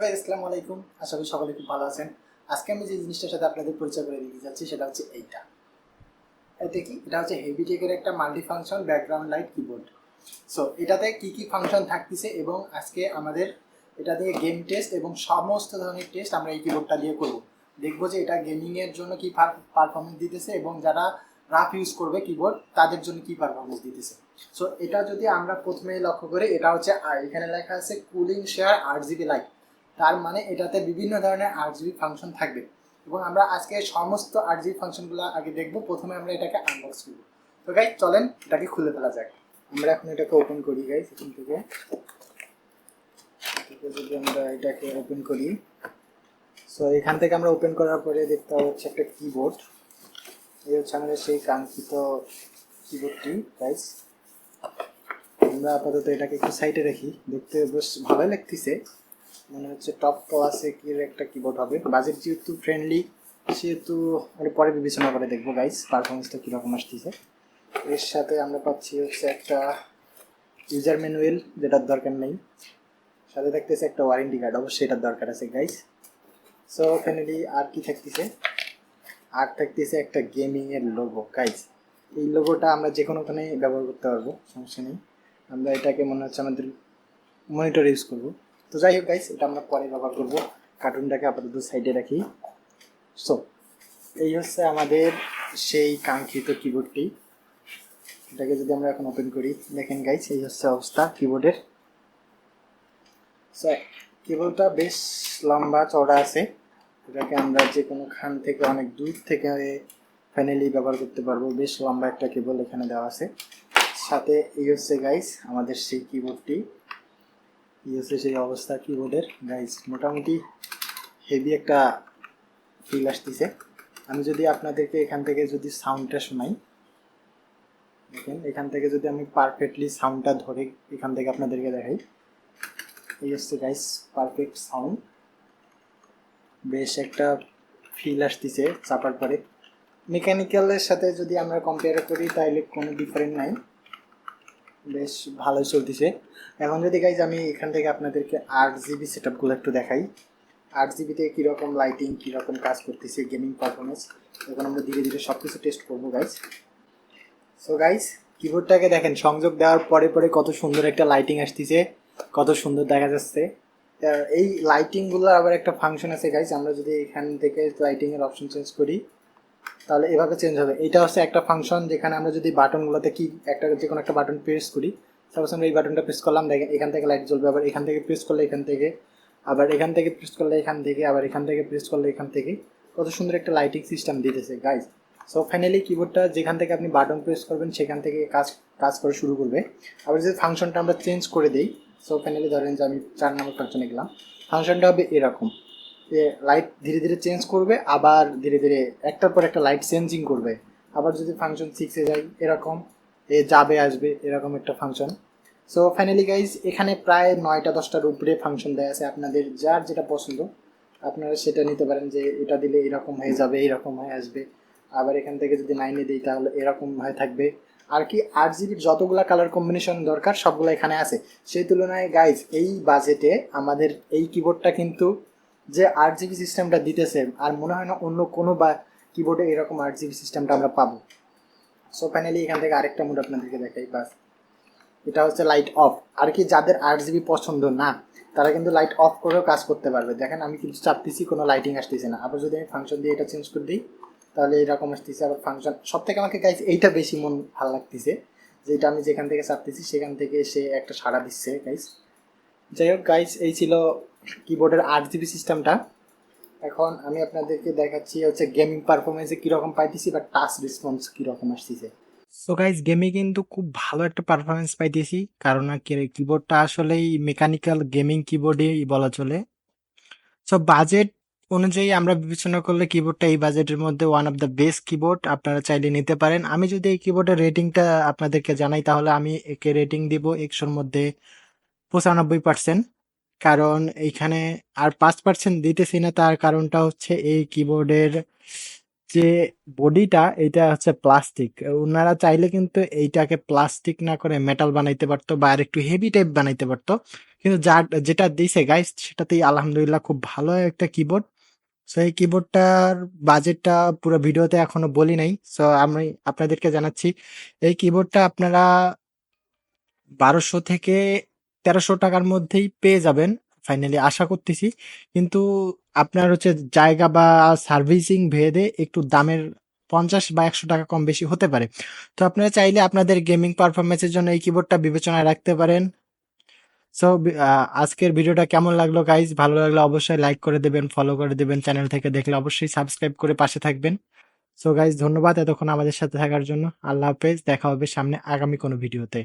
ভাই, আসসালামু আলাইকুম। আশা করি সকলে খুব ভালো আছেন। আজকে আমি যে জিনিসটার সাথে আপনাদের পরিচয় করে দিতে যাচ্ছি, সেটা হচ্ছে এইটা। এটা কি? এটা হচ্ছে হেভি টেকের একটা multi function background light keyboard so এটাতে কি কি ফাংশন থাকতেছে এবং আজকে আমাদের এটা দিয়ে গেম টেস্ট এবং সমস্ত ধরনের টেস্ট আমরা এই কিবোর্ডটা দিয়ে করব। দেখব যে এটা গেমিংয়ের জন্য কি পারফরমেন্স দিতেছে এবং যারা রাফ ইউজ করবে কিবোর্ড তাদের জন্য কি পারফরমেন্স দিতেছে। সো এটা যদি আমরা প্রথমেই লক্ষ্য করি, এটা হচ্ছে এখানে লেখা আছে কুলিং শেয়ার আট জিবি লাইট তার মানে এটাতে বিভিন্ন ধরনের আট জিবি ফাংশন থাকবে। এবং আমরা আজকে সমস্ত আট জিবি ফাংশনগুলো আগে দেখব, প্রথমে আমরা এটাকে আনবক্স করব। তো গাই চলেন, এটাকে খুলে ফেলা যাক। আমরা এখন এটাকে ওপেন করি গাই থেকে। থেকে যদি আমরা এটাকে ওপেন করি। সো এখান থেকে আমরা ওপেন করার পরে দেখতে হচ্ছে একটা কিবোর্ড এই হচ্ছে আমাদের সেই কাঙ্ক্ষিত কিবোর্ডটি গাইস আমরা আপাতত এটাকে একটু সাইডে রাখি। দেখতে বেশ ভালোই লাগতেছে। মনে হচ্ছে টপ ক্লাসে কি একটা কিবোর্ড হবে। বাজেট যেহেতু ফ্রেন্ডলি সেহেতু আমরা পরে বিবেচনা করে দেখব গাইস পারফরমেন্সটা কীরকম আসতেছে। এর সাথে আমরা পাচ্ছি হচ্ছে একটা ইউজার ম্যানুয়াল যেটার দরকার নেই। সাথে থাকতেছে একটা ওয়ারেন্টি কার্ড অবশ্যই এটার দরকার আছে গাইস সো ফাইনালি আর কি থাকতেছে? আর থাকতেছে একটা গেমিংয়ের লোগো গাইস এই লোগোটা আমরা যে কোনোখানে ব্যবহার করতে পারব, সমস্যা নেই। আমরা এটাকে মনে হচ্ছে আমাদের মনিটর ইউজ করব। তো যাই হোক গাইস এটা আমরা পরে ব্যবহার করব। কার্টুনটাকে আপাতত সাইডে রাখি। সো এই হচ্ছে আমাদের সেই কাঙ্ক্ষিত কিবোর্ডটি এটাকে যদি আমরা এখন ওপেন করি, দেখেন গাইস এই হচ্ছে অবস্থা কিবোর্ডের সো কিবোর্ডটা বেশ লম্বা, চওড়া আছে। এটাকে আমরা যে কোনো খান থেকে অনেক দূর থেকে ফাইনালি ব্যবহার করতে পারব। বেশ লম্বা একটা কেবল এখানে দেওয়া আছে। সাথে এই হচ্ছে গাইস আমাদের সেই কিবোর্ডটি এই সেই অবস্থা কিবোর্ডের গাইস মোটামুটি হেভি একটা ফিল আসতেছে। আমি যদি আপনাদেরকে এখান থেকে যদি সাউন্ডটা শোনাই, দেখেন, এখান থেকে যদি আমি পারফেক্টলি সাউন্ডটা ধরে এখান থেকে আপনাদেরকে দেখাই। এই হচ্ছে গাইস পারফেক্ট সাউন্ড বেশ একটা ফিল আসতেছে চাপার পরে। মেকানিক্যালের সাথে যদি আমরা কম্পেয়ার করি তাহলে কোনো ডিফারেন্ট নাই। বেশ ভালোই চলতেছে। এখন যদি গাইজ আমি এখান থেকে আপনাদেরকে আট জিবি সেট আপগুলো একটু দেখাই। আট জিবিতে কীরকম লাইটিং কীরকম কাজ করতেছে গেমিং পারফরমেন্স এখন আমরা ধীরে ধীরে সব কিছু টেস্ট করব গাইজ সো গাইজ কিবোর্ডটাকে দেখেন, সংযোগ দেওয়ার পরে পরে কত সুন্দর একটা লাইটিং আসতেছে, কত সুন্দর দেখা যাচ্ছে। এই লাইটিংগুলো আবার একটা ফাংশন আছে গাইজ আমরা যদি এখান থেকে লাইটিংয়ের অপশন চেঞ্জ করি তাহলে এভাবে চেঞ্জ হবে। এটা হচ্ছে একটা ফাংশন যেখানে আমরা যদি বাটনগুলোতে কি একটা যে কোনো একটা বাটন প্রেস করি সাপোজ আমরা এই বাটনটা প্রেস করলাম, দেখেন এখান থেকে লাইট জ্বলবে, আবার এখান থেকে প্রেস করলে এখান থেকে, আবার এখান থেকে প্রেস করলে এখান থেকে, আবার এখান থেকে প্রেস করলে এখান থেকে। কত সুন্দর একটা লাইটিং সিস্টেম দিতেছে গাইজ সো ফাইনালি কিবোর্ডটা যেখান থেকে আপনি বাটন প্রেস করবেন, সেখান থেকে কাজ কাজ করে শুরু করবে। আবার যদি ফাংশনটা আমরা চেঞ্জ করে দিই সো ফাইনালি ধরেন যে আমি চার নম্বর ফাংশনে গেলাম ফাংশনটা হবে এরকম। লাইট ধীরে ধীরে চেঞ্জ করবে, আবার ধীরে ধীরে একটার পর একটা লাইট চেঞ্জিং করবে। আবার যদি ফাংশন সিক্সে যাই এরকম, এ যাবে, আসবে, এরকম একটা ফাংশন সো ফাইনালি গাইজ এখানে প্রায় নয়টা, দশটার উপরে ফাংশন দেওয়া আছে আপনাদের, যার যেটা পছন্দ, আপনারা সেটা নিতে পারেন যে এটা দিলে এরকম হয়ে যাবে, এরকম হয়ে আসবে। আবার এখান থেকে যদি নাইনে দিই, তাহলে এরকম হয়ে থাকবে। আর কি আট জিবির যতগুলো কালার কম্বিনেশন দরকার, সবগুলো এখানে আছে। সেই তুলনায় গাইজ এই বাজেটে আমাদের এই কিবোর্ডটা কিন্তু যে আট জিবি সিস্টেমটা দিতেছে, আর মনে হয় না অন্য কোনো বা কিবোর্ডে এরকম আট জিবি সিস্টেমটা আমরা পাবো। সো ফাইনালি এখান থেকে আরেকটা মোড আপনাদেরকে দেখাই, বাস। এটা হচ্ছে লাইট অফ আর কি যাদের আট জিবি পছন্দ না, তারা কিন্তু লাইট অফ করেও কাজ করতে পারবে। দেখেন, আমি কিন্তু চাপতেছি, কোনো লাইটিং আসতেছে না। আবার যদি আমি ফাংশন দিয়ে এটা চেঞ্জ করে দিই, তাহলে এরকম আসতেছে। আবার ফাংশন সব থেকে আমাকে গাইজ এইটা বেশি মন ভালো লাগতেছে, যে এটা আমি যেখান থেকে চাপতেছি, সেখান থেকে সে একটা সাড়া দিচ্ছে গাইজ যাই হোক গাইজ এই ছিল কিবোর্ডের আট জিবি সিস্টেমটা এখন আমি আপনাদেরকে দেখাচ্ছি হচ্ছে গেমিং পারফরমেন্সে কীরকম পাইতেছি বা টাচ রেসপন্স কীরকম আসতেছে। সো গাইজ গেমে কিন্তু খুব ভালো একটা পারফরমেন্স পাইতেছি, কারণ কিবোর্ডটা আসলেই মেকানিক্যাল গেমিং কিবোর্ডই বলা চলে। সো বাজেট অনুযায়ী আমরা বিবেচনা করলে কিবোর্ডটা এই বাজেটের মধ্যে one of the best keyboard আপনারা চাইলে নিতে পারেন। আমি যদি এই কিবোর্ডের রেটিংটা আপনাদেরকে জানাই, তাহলে আমি একে রেটিং দিব, একশোর মধ্যে পঁচানব্বই পার্সেন্ট কারণ এইখানে আর পাঁচ পার্সেন্ট দিতেছি না, তার কারণটা হচ্ছে এই কিবোর্ডের যে বডিটা এটা হচ্ছে প্লাস্টিক ওনারা চাইলে কিন্তু এইটাকে প্লাস্টিক না করে মেটাল বানাইতে পারতো বা আর একটু হেভি টাইপ বানাইতে পারতো। কিন্তু যা যেটা দিছে গাইস সেটাতেই আলহামদুলিল্লাহ খুব ভালো একটা কিবোর্ড সো এই কিবোর্ডটার বাজেটটা পুরো ভিডিওতে এখনও বলি নাই। সো আমি আপনাদেরকে জানাচ্ছি, এই কিবোর্ডটা আপনারা বারোশো থেকে তেরোশো টাকার মধ্যেই পেয়ে যাবেন ফাইনালি আশা করতেছি। কিন্তু আপনার হচ্ছে জায়গা বা সার্ভিসিং ভেদে একটু দামের পঞ্চাশ বা একশো টাকা কম বেশি হতে পারে। তো আপনারা চাইলে আপনাদের গেমিং পারফরমেন্সের জন্য এই কিবোর্ডটা বিবেচনায় রাখতে পারেন। সো আজকের ভিডিওটা কেমন লাগল গাইজ ভালো লাগলে অবশ্যই লাইক করে দেবেন ফলো করে দেবেন চ্যানেল থেকে দেখলে অবশ্যই সাবস্ক্রাইব করে পাশে থাকবেন। সো গাইজ ধন্যবাদ এতক্ষণ আমাদের সাথে থাকার জন্য। আল্লাহ হাফেজ, দেখা হবে সামনে আগামী কোনো ভিডিওতে।